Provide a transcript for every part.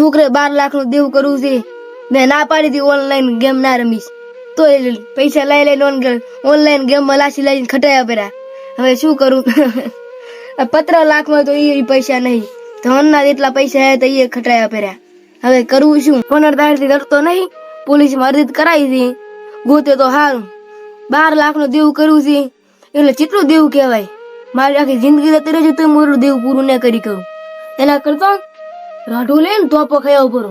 છોકરે બાર લાખનું દેવું કરવું છે. મેં ના પાડી હતી ઓનલાઈન ગેમ ના રમીશ. તો પૈસા લઈ લઈને ઓનલાઈન ગેમમાં લાસી લઈને ખટાયા પેરા હવે શું કરું? પત્ર લાખમાં તો એ પૈસા નહીં. ધન ના જેટલા પૈસા હે તો એ ખટાયા પેરા હવે કરવું શું? કોનર દાડથી ડરતો નહીં? પોલીસમાં અરજી કરાવી હતી ગોતે તો હારું. બાર લાખનું દેવું કરવું છે. એટલે કેટલું દેવું કહેવાય. મારી આખી જિંદગી જતી રહેશે તો મારું દેવું પૂરું ન કરી કહું એના કરતા રાઢું લઈને તોપો ખાયા ઉપર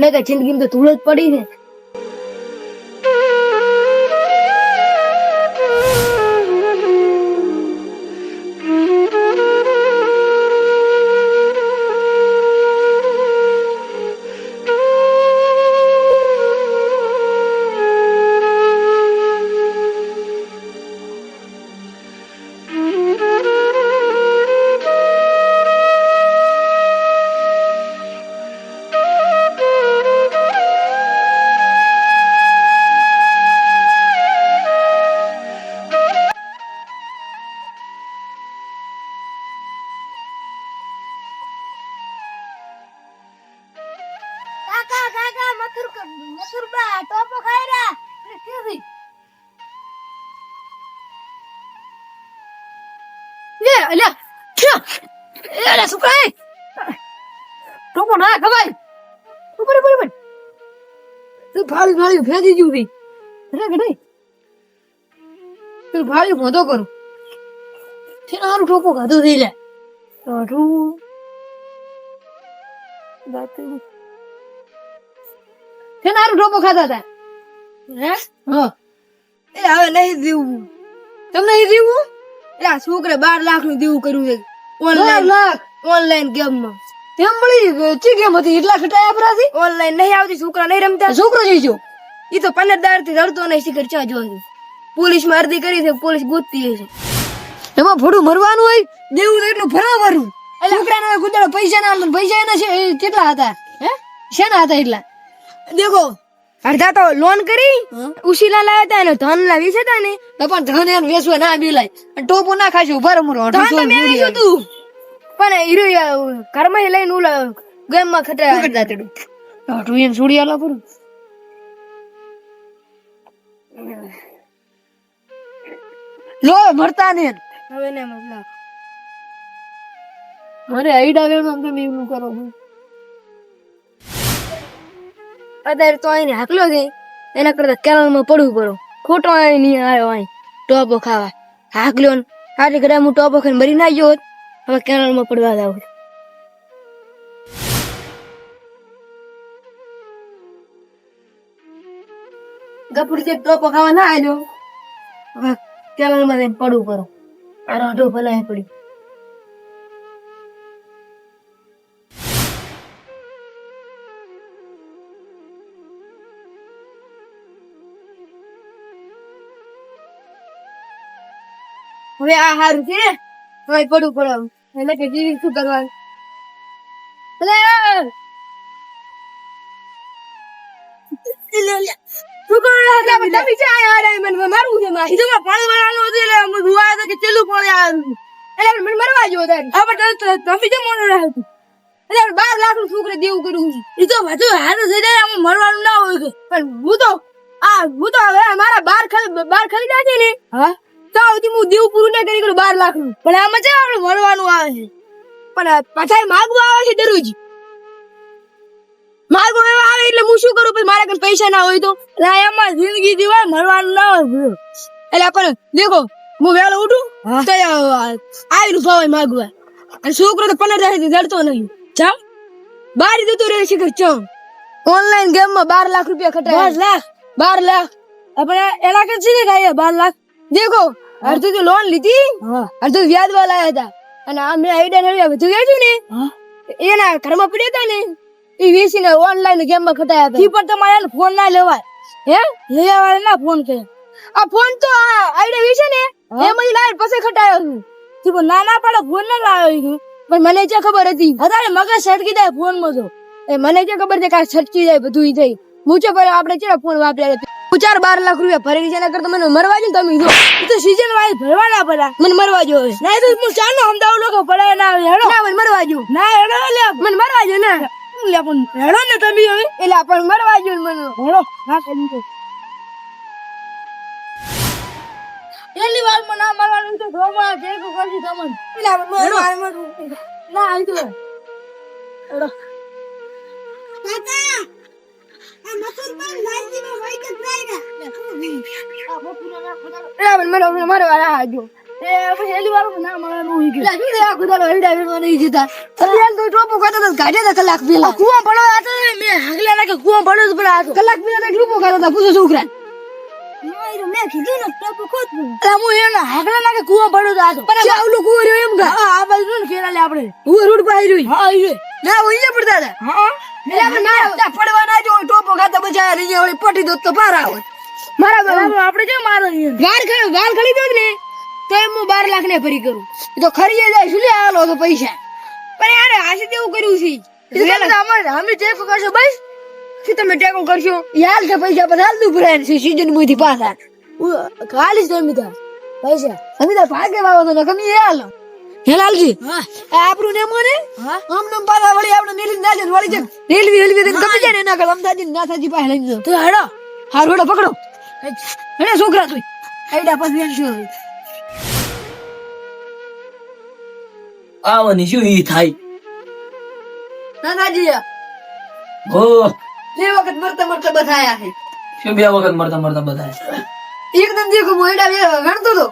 ને કે જિંદગીમાં તો ધૂળ જ પડી છે. કાકા મથુર મથુર બા, ટોપો ખાઈ રહ્યા. કેવી લે છ્યા. એ શું કરે ટોપો ના ખવાય. ઉપર ઉપર ઉપર તું ફાળી ફાળી ફેંકી ગયું ભઈ અરે, કે ખાધો થઈ લે. દાતું છે નારું ટોપો ખાતા હતા હે? હા. એ હવે નહીં દેવું. તમને નહીં દેવું? એટલે આ છોકરે બાર લાખનું દેવું કર્યું છે ઓનલાઈન લાખ? ઓનલાઈન ગેમમાં તેમ મળી? ચી ગેમ હતી? એટલા ખટાયા પરાથી ઓનલાઈન નહીં આવતી છોકરા નહીં રમતા? છોકરો જઈ જો ઈ તો પંદર દારથી રડતો નહીં શીખર ચા જો પોલીસમાં અરજી કરી છે પોલીસ ગોતતી છે એમાં ભોડું મરવાનું હોય? દેવું તો એટલું ભરાવાનું છોકરાને કુદાડો પૈસા ના પૈસા એના છે કેટલા હતા? હે? શેના હતા એટલા? દેખો અડધા તો લોન કરી ઉશીલા લાવ્યા હતા ને ધન લાવી છે તને. તો પણ ધન એમ વેચવા ના અને ટોપો ના ખાશે ઊભા રહો મુરો ધન તો મેં વેચ્યું તું. પણ હીરો ઘરમાં લઈને ઉલા ગેમમાં ખતરા કરતા તેડું. તું એમ છોડી આલા પર લો મરતા ને. હવે ને મતલબ. મારે આઈડા વેણ તમે એવું કરો. અત્યારે તો અહીં હાકલો છે. એના કરતા કેરળમાં પડવું પડો. ખોટો અહીં નહીં આવ્યો અહીં ટોપો ખાવા. હાકલ્યો ને. આજે ઘડા હું ટોપો ખાઈને મરી ના ગયો હોત. હવે કેરળમાં પડવા જાવ ગપડી જે ટોપો ખાવા ના આવ્યો હવે કેરળમાં જઈને પડવું પડો. આ રોઢો ભલાય પડ્યું હવે આ હારું છે હવે પડવું પડો એટલે કે જીવી શું કરવાનું? બાર લાખનું છોકરે દેવું કર્યું. ઈ તો બધું હારું થઈ જાય મરવાનું ના હોય પણ હું તો આ હું તો હવે મારા બાર બાર ખરીદ્યા છે ને. હા? તો હું દેવું પૂરું ના કરી બાર લાખનું. પણ આમાં છે આપણે મળવાનું આવે છે. પણ પાછા માગવા આવે છે દરરોજ. માગવું એવા આવે એટલે હું શું કરું? પછી મારા કઈ પૈસા ના હોય તો. એમાં જિંદગી જીવાય મળવાનું ના હોય એટલે પણ દેખો હું વહેલો ઉઠું તો આવી હોય માગવા. અને છોકરો તો પંદર દાડે જડતો નહીં. ચા બાર જતો રહે છે કે ચમ ઓનલાઈન ગેમમાં બાર લાખ રૂપિયા ખટાય. બાર લાખ. બાર લાખ. આપણે એના કે છે ને બાર લાખ? દેખો અડધું તો લોન લીધી. અડધું વ્યાજ વાળા હતા. અને આ મેં આઈડિયા ને બધું વેચ્યું ને એના ઘરમાં પડ્યા હતા ને એ વેચીને ઓનલાઈન ગેમમાં ખટાયા હતા. ઈ પણ તમારે ફોન ના લેવાય. હે? લેવા વાળા ના ફોન કે આ ફોન તો આ આઈડિયા વેચે ને એમાં લાઈટ પછી ખટાયો છું. તું પણ ના ના પાડો ફોન ના લાવ્યો પણ મને જે ખબર હતી? અત્યારે મગજ સટકી જાય ફોનમાં તો. એ મને જે ખબર છે કે આ સટકી જાય બધું થઈ. પર આપણે ચેડા ફોન વાપર્યા હતા? હું ચાર બાર લાખ રૂપિયા ભરી ગયા કરતા મને મરવા જો તમે જો. તો સીઝન વાઇઝ ભરવાના પડ્યા મને મરવા જો ના તો હું ચાલો અમદાવાદ લોકો ભરાય ના આવે હેડો. ના મને મરવા જો ના હેડો લે. મને મરવા જો ના. લે પણ હેડો ને તમે હવે. એટલે આપણને મરવા જો મને. હેડો ના કરી દો. પહેલી વાર મને ના મારવાનું તો ધોમા જે કો કરજી તમને. એટલે આપણે માર માર ના આવી તો હેડો. કાકા કલાક પેલા કુવા પડો કલાક પેલા ટોપો ખાતો તો પૂછો છોકરા મેં કીધું ને ટોપો ખોદ અરે હું એના હગલા ના કુવા પડો તો આતો પણ આવલું કુવો રહ્યો એમ કા? આ બાજુ ને ખેરા લે આપણે. હું રોડ પર આવી હા આવી ના ઓઈએ પડતા હતા. હા? એટલે ના પડવા ના જો ટોપો ખાતા બચાયા રહી પટી દો તો પાર આવે. મારા બાબા આપણે મારો ગાર ખરી ગાર ખડી દો ને તો એમ હું બાર લાખ ને ફરી કરું. તો ખરીએ જાય શું લે આલો તો પૈસા. પણ યાર આશી દેવું કર્યું છે. અમે જે કરશો બસ. શું તમે ટેકો કરશો? યાર કે પૈસા બધા દુ દઉં છે સીઝનમાંથી પાછા. ખાલી જ અમિતા પૈસા. અમિતા ભાગે વાવો તો કમી એ હે લાલજી આપણું ને? મને આમ નમ પાલા વળી આપણે નીલી ના વળી જાય રેલવી રેલવી તો કમી જાય ને એના કલ અમદાજી ના થાજી પાસે લઈ જો તો હાડો. હાર હેડો પકડો. હેડે છોકરા તું. આઈડા પછી એમ શું આવવાની શું ઈ થાય? ના થાજી હો બે વખત મરતા મરતા બધાયા છે. શું બે વખત મરતા મરતા બધા એકદમ દેખો મોયડા બે ગણતો તો.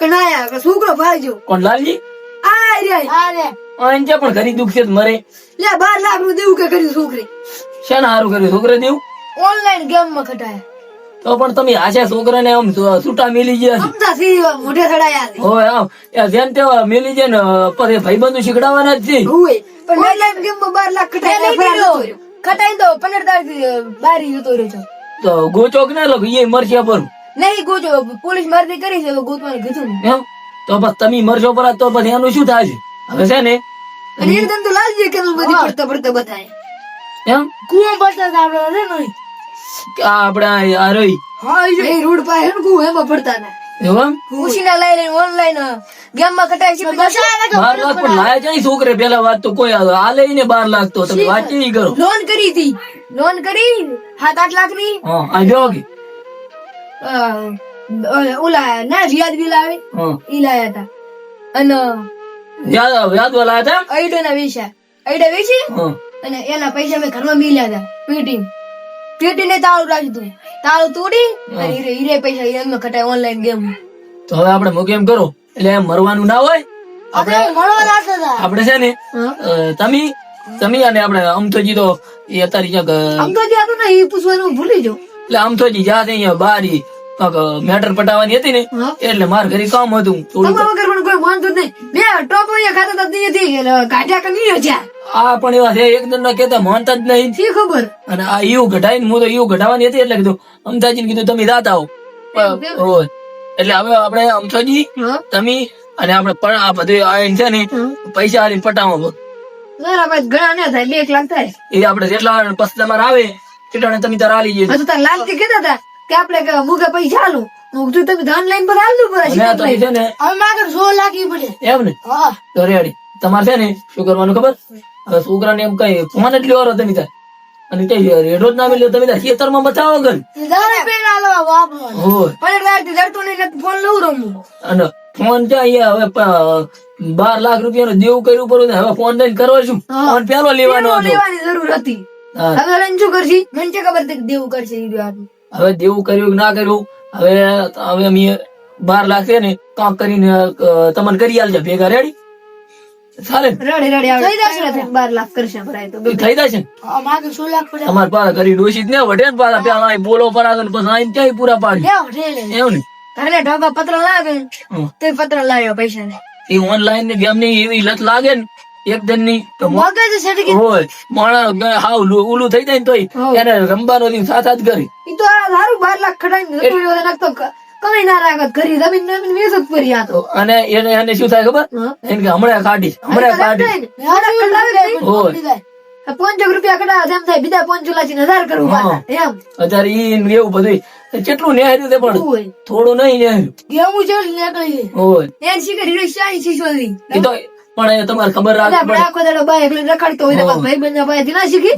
કે ના યાર કે છોકરો ભાગ્યો કોણ લાલજી? આ રે આ રે અંજે પણ ઘરી દુખ છે મરે. લે 12 લાખનું દેવું કે કર્યું છોકરી? શેન હારું કર્યું છોકરે દેવું? ઓનલાઈન ગેમમાં ખટાયા. તો પણ તમે આશા છોકરાને આમ છૂ- છૂટા મેલી ગયા મોઢે ચડાયા હોય આમ એ જેમ તે મેલી જાય ને પછી ભાઈબંધો શીખડાવવાના જ છે. પણ ઓનલાઈન ગેમમાં બાર લાખ ખટાયા ખટાઈ દો પંદર તારીખ બારી જતો રહ્યો છે. તો ગોચોક ના લખ એ મરશે પર નહીં ગોજો પોલીસ મારતી કરી છે તો ગોતવાનું કીધું એમ? તો બસ તમે મરશો પર તો પછી એનું શું થાય છે? હવે છે ને? અને એકદમ તો લાલજી કે બધી પડતા પડતા બતાય એમ? કુવા પડતા હતા આપણે અરે નહીં કે આ રહી હા એ રોડ પાસે હે ને કુવા એમાં પડતા હતા. એવું એમ? લઈ લઈને ઓનલાઈન ગેમમાં કટાય છે બાર લાખ પણ લાયા જાય છોકરે પેલા વાત તો કોઈ આ લઈને બાર લાખ તો તમે વાત નહીં કરો. લોન કરી હતી. લોન કરી સાત આઠ લાખની હા આ જો કે. ઓલા ના રિયાદ બિલ આવે એ ઈ લાયા હતા અને યાદ યાદ વાલા હતા? આઈડો ના વિશે આઈડા વિશે અને એના પૈસા મેં ઘરમાં મિલ્યા હતા પેટી પેટી ને તાળું રાખી દઉં. તાળું તોડી હીરે હીરે પૈસા એમાં કટાય ઓનલાઈન ગેમ તો હવે આપણે મૂકી એમ કરો. એટલે એમ મરવાનું ના હોય આપણે મળવા હતા આપણે છે ને તમી તમે અને આપણે અમથોજી તો એ અત્યારે ક્યાંક અમથોજી ને એ પૂછવાનું ભૂલી જાઉં એટલે અમથોજી જ્યાં અહીંયા બાર મેટર પટાવવાની હતી ને એટલે માર ઘરે કામ હતું થોડું વગર પણ કોઈ વાંધો નહીં. બે ટોપ અહીંયા ખાતા હતા ત્યાંથી કાઢ્યા કે નહીં હજ્યા આ? પણ એવા છે એક દમ કેતા માનતા જ નહીં. શી ખબર? અને આ એવું ઘટાઈને હું તો એવું ઘટાવાની હતી એટલે કીધું અમથાજી કીધું તમે રાત આવો. એટલે હવે આપણે અમથોજી તમે અને આપણે પણ આ બધું આઈને છે ને પૈસા આવીને પટાવો બરાબર ઘણા ના થાય બે એક લાખ થાય. એ આપણે જેટલા પછી તમારે આવે એટલા તમે તાર આલી જઈએ તાર લાલજી કહેતા હતા કે આપણે કે મુકે પૈસા આલું. હું કીધું તમે ધન લઈને પર આલું પડે છે ને હવે માગર સો લાખ ઈ પડે. એમ ને? હા. તો રેડી. તમારે છે ને શું કરવાનું ખબર? હવે છોકરાને એમ કઈ ફોન જ લેવાનો તમે તાર. અને કઈ રેડો જ ના મળ્યો તમે તાર. ખેતરમાં બચાવો ગન દાડે પેલા આલવા વાપરવાનું. હોય પણ રાત ડરતો નહીં ફોન લઉં રમું. અને ફોન ત્યાં અહીંયા હવે બાર લાખ રૂપિયાનું દેવું કર્યું પડ્યું હવે ફોન લઈને કરો છું ફોન પેલો લેવાનો લેવાની જરૂર હતી. હવે રંજુ શું કરશી? મને ખબર દેવું કરશે. હવે દેવું કર્યું ના કર્યું હવે હવે અમે બાર લાખ ને કામ કરીને તમને કરી આલજો ભેગા રેડી? ચાલે? ને? રડે રડે આવે. થઈ બાર લાખ કરશે ભરાય તો. થઈ જશે? ને માગે સો લાખ પડે. તમારે પાછા કરી ડોસી જ ને વઢે ને પાછા પેલા બોલો પરાગે ને પછી આઈને ક્યાંય પૂરા પાડી? એવું ને? ઘરે ઢોકા પત્ર લાગે. તો પત્ર લાવ્યો પૈસા ને એ ઓનલાઈન ને ગેમની એવી લત લાગે ને એક દિનની તો મગજ સટકી હોય માણસ હાવ ઉલું થઈ જાય ને તોય એને રમવાનો દિન સાથ જ કરી. ઈ તો આ બાર લાખ ખડાઈ નાખતો ક- કઈ ના રાખત ઘરી જમીન જમીન વેચ જ પરી આ તો. અને એને એને શું થાય ખબર? એને કે હમણાં કાઢી હમણાં કાઢી હોય. પાંચસો રૂપિયા કઢાવે એમ થાય બીજા પાંચસો લાચી હજાર કરવું એમ. ઈ એવું બધું કેટલું નેહર્યું તે પણ? હોય. થોડું નહીં નેહર્યું. છે નીકળી હોય. ને શીખર હીરો શાહી શીશોરી એ તો પણ એ તમારે ખબર રાખવી પડે. આખો દાડો બાય એકલી રખડતો હોય તો ભાઈ બંધ બાય ના શીખી?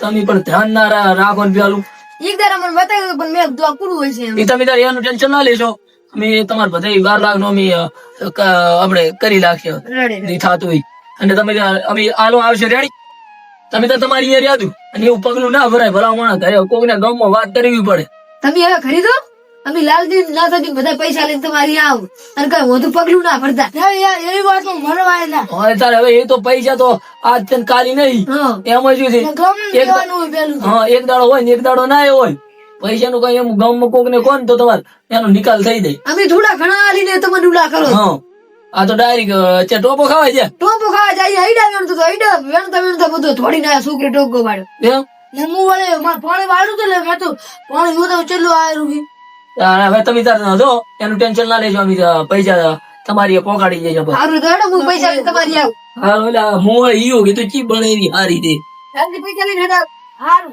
તમે પણ ધ્યાન ના રાખો ને પેલું એક દાડા મને બતાવ્યું પણ મેં કીધું પૂરું હોય છે એ તમે તારે એનું ટેન્શન ના લેશો. અમે તમારે બધા બાર લાખ નો અમે આપણે કરી. નહીં થતું હોય. અને તમે અમે આલો આવશે રેડી તમે તો તમારી અહીંયા રહ્યા અને એવું પગલું ના ભરાય. ભલામણ ઘરે કોકને ગામમાં વાત કરવી પડે. તમે હવે ખરીદો? અમે લાલજી નાથાજી બધા પૈસા લઈને તમારી આવ અને કઈ વધુ પગલું ના ભરતા. એવી વાત મને વાય ના. હવે તારે હવે એ તો પૈસા તો આજ તન ને કાલી નહીં. એમ જ છે. હોય હા એક દાડો હોય ને એક દાડો ના હોય. પૈસા નું કઈ એમ ગામમાં કોક ને કોણ તો તમારે એનો નિકાલ થઈ જાય. અમે થોડા ઘણા આલીને તમે ડુલા કરો. હા. આ તો ડાયરી છે ટોપો ખાવા છે ટોપો ખાવા જાય આઈડા વેણ તો આઈડા વેણ તો વેણ તો બધું થોડી ના છોકરી ટોકો પાડ્યો એમ? ને હું વળે મારે પાણી વાળું તો લે મેં તો પાણી હું તો ચેટલું આયરું હવે તમે તાર જો એનું ટેન્શન ના લેજો અમે પૈસા તમારી પોકાડી દેજો સારું તો હું પૈસા તમારી આવ હા ઓલા હું ઈયો કે તો ચી બને હારી દે પૈસા લઈને હેડા સારું